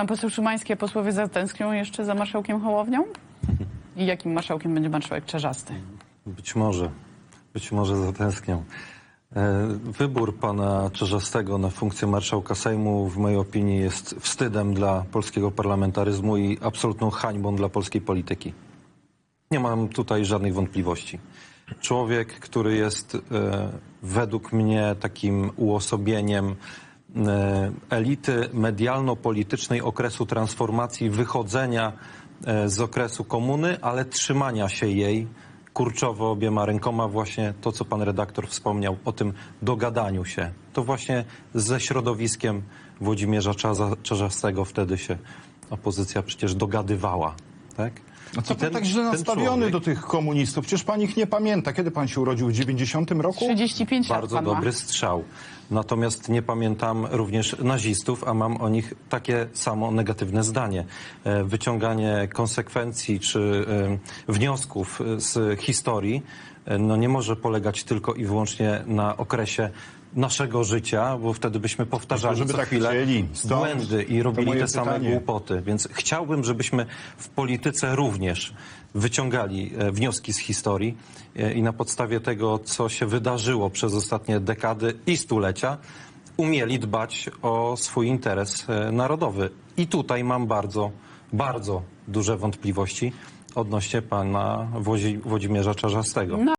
Pan poseł Szymański, a posłowie zatęsknią jeszcze za marszałkiem Hołownią? I jakim marszałkiem będzie marszałek Czerzasty? Być może, być może zatęsknią. E, Wybór pana Czerzastego na funkcję marszałka Sejmu w mojej opinii jest wstydem dla polskiego parlamentaryzmu i absolutną hańbą dla polskiej polityki. Nie mam tutaj żadnych wątpliwości. Człowiek, który jest e, według mnie takim uosobieniem elity medialno-politycznej okresu transformacji, wychodzenia e, z okresu komuny, ale trzymania się jej kurczowo obiema rękoma, właśnie to, co pan redaktor wspomniał o tym dogadaniu się. To właśnie ze środowiskiem Włodzimierza Czarzastego wtedy się opozycja przecież dogadywała. Tak? A co pan ten- tak źle ten nastawiony człowiek- do tych komunistów? Przecież pan ich nie pamięta. Kiedy pan się urodził? W 90 roku? 35 Bardzo lat pan dobry ma. strzał. Natomiast nie pamiętam również nazistów, a mam o nich takie samo negatywne zdanie. E, Wyciąganie konsekwencji czy e, wniosków z historii e, no nie może polegać tylko i wyłącznie na okresie naszego życia, bo wtedy byśmy powtarzali żeby co tak chwilę chcieli. Stąd błędy i robili te same pytanie. głupoty. Więc chciałbym, żebyśmy w polityce również wyciągali e, wnioski z historii e, i na podstawie tego, co się wydarzyło przez ostatnie dekady i stulecia, umieli dbać o swój interes e, narodowy. I tutaj mam bardzo, bardzo duże wątpliwości odnośnie pana Włodzimierza Czarzastego. No,